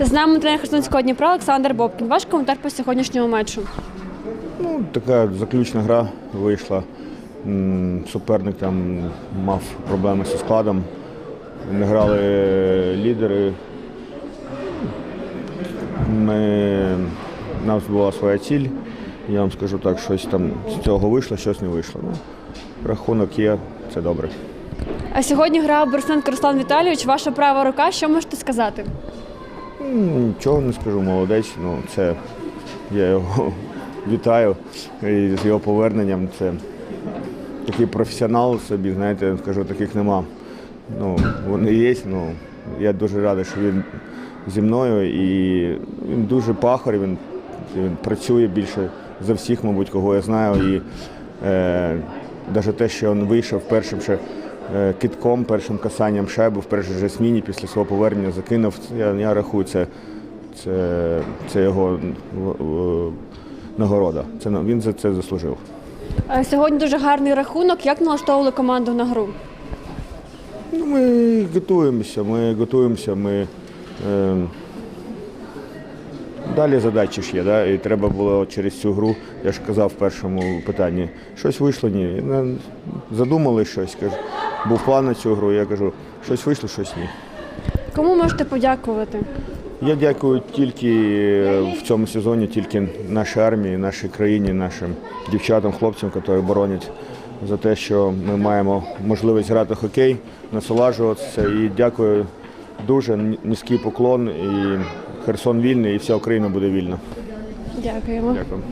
З нами тренер Херсонського Дніпра Олександр Бобкін. Ваш коментар по сьогоднішньому матчу. Ну, така заключна гра вийшла. Суперник там мав проблеми зі складом. Не грали лідери. Ми, у нас була своя ціль. Я вам скажу так, щось там з цього вийшло, щось не вийшло. Ну, рахунок є, це добре. А сьогодні грав Борисенко Руслан Віталійович, ваша права рука. Що можете сказати? Нічого не скажу, молодець. Ну, це я його вітаю і з його поверненням. Це такий професіонал собі, знаєте, скажу, таких нема. Ну, вони є, ну я дуже радий, що він зі мною і він дуже пахар, він, він працює більше за всіх, мабуть, кого я знаю. І е, навіть те, що він вийшов першим ще китком, першим касанням шайби в першій же зміні після свого повернення закинув. Я, я рахую, це, це, це його в- нагорода. Це, він за це заслужив. Е, Сьогодні дуже гарний рахунок. Як налаштовували команду на гру? Ну, ми готуємося, ми готуємося, ми. Е, далі задачі ж є, да? і треба було через цю гру, я ж казав в першому питанні, щось вийшло, ні. Ну, Задумали щось. Був план на цю гру, я кажу, щось вийшло, щось ні. Кому можете подякувати? Я дякую тільки е, в цьому сезоні, тільки нашій армії, нашій країні, нашим дівчатам, хлопцям, які боронять за те, що ми маємо можливість грати хокей, насолоджуватися. І дякую дуже низький поклон. І Херсон вільний, і вся Україна буде вільна. Дякуємо. Дякую.